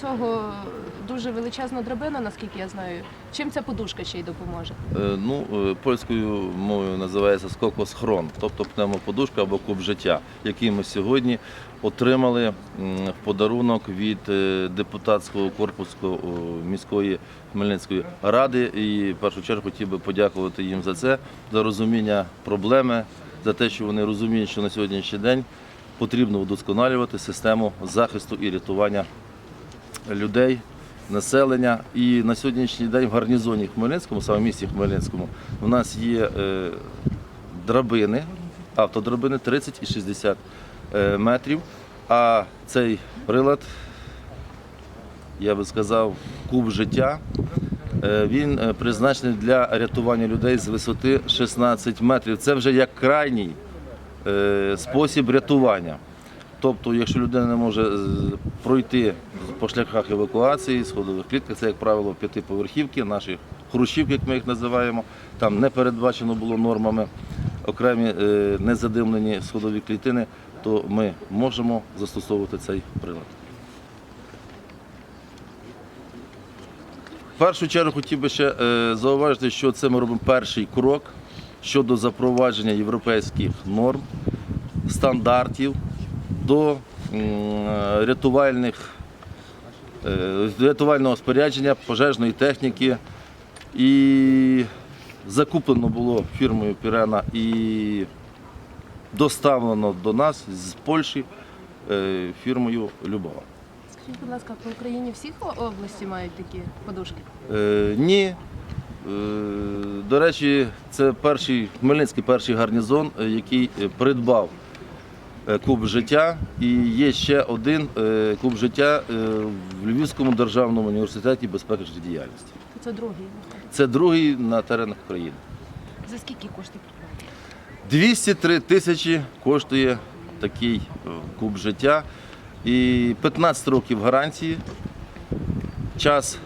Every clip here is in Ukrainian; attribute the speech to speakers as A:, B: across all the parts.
A: Цього дуже величезна драбина, наскільки я знаю. Чим ця подушка ще й допоможе?
B: Е, Ну, е, польською мовою називається скокосхрон, тобто пневмоподушка або куб життя, який ми сьогодні отримали в подарунок від е, депутатського корпусу міської Хмельницької ради. І в першу чергу хотів би подякувати їм за це, за розуміння проблеми, за те, що вони розуміють, що на сьогоднішній день потрібно удосконалювати систему захисту і рятування людей, населення. І на сьогоднішній день в гарнізоні Хмельницькому, саме в місті Хмельницькому, у нас є е, драбини, автодрабини 30 і 60 е, метрів. А цей прилад, я би сказав, куб життя. е, Він призначений для рятування людей з висоти 16 метрів. Це вже як крайній спосіб рятування. Тобто, якщо людина не може е, пройти по шляхах евакуації, сходових клітках, це, як правило, п'ятиповерхівки, наші хрущівки, як ми їх називаємо, там не передбачено було нормами окремі е, незадимлені сходові клітини, то ми можемо застосовувати цей прилад. В першу чергу хотів би ще е, зауважити, що це ми робимо перший крок щодо запровадження європейських норм, стандартів до рятувальних, е, рятувального спорядження, пожежної техніки. І закуплено було фірмою Пірена і доставлено до нас з Польщі е, фірмою Любова.
A: Скажіть, будь ласка, по Україні всіх о- області мають такі подушки?
B: Е, ні. Е, До речі, це перший Хмельницький перший гарнізон, е, який е, придбав е, клуб життя. І є ще один е, клуб життя е, в Львівському державному університеті безпеки життєдіяльності.
A: Це другий.
B: Це другий на теренах країни.
A: За скільки коштів?
B: 203 тисячі коштує такий е, куб життя. І 15 років гарантії. Час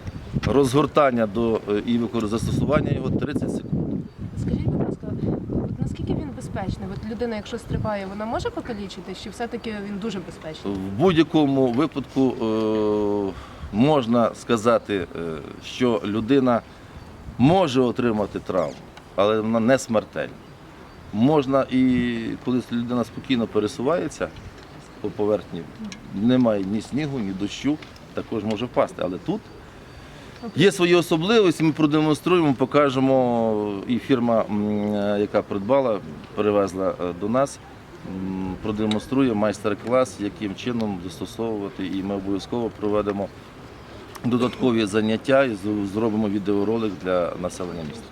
B: розгортання до е, і застосування його 30 секунд.
A: Скажіть, будь ласка, от наскільки він безпечний? От людина, якщо стрибає, вона може покалічитись, чи все-таки він дуже безпечний?
B: В будь-якому випадку е, можна сказати, е, що людина може отримати травму, але вона не смертельна. Можна і коли людина спокійно пересувається по поверхні, немає ні снігу, ні дощу, також може впасти. Але тут є свої особливості, ми продемонструємо, покажемо. І фірма, е, яка придбала, перевезла е, до нас, продемонструє майстер-клас, яким чином застосовувати, і ми обов'язково проведемо додаткові заняття і зробимо відеоролик для населення міста.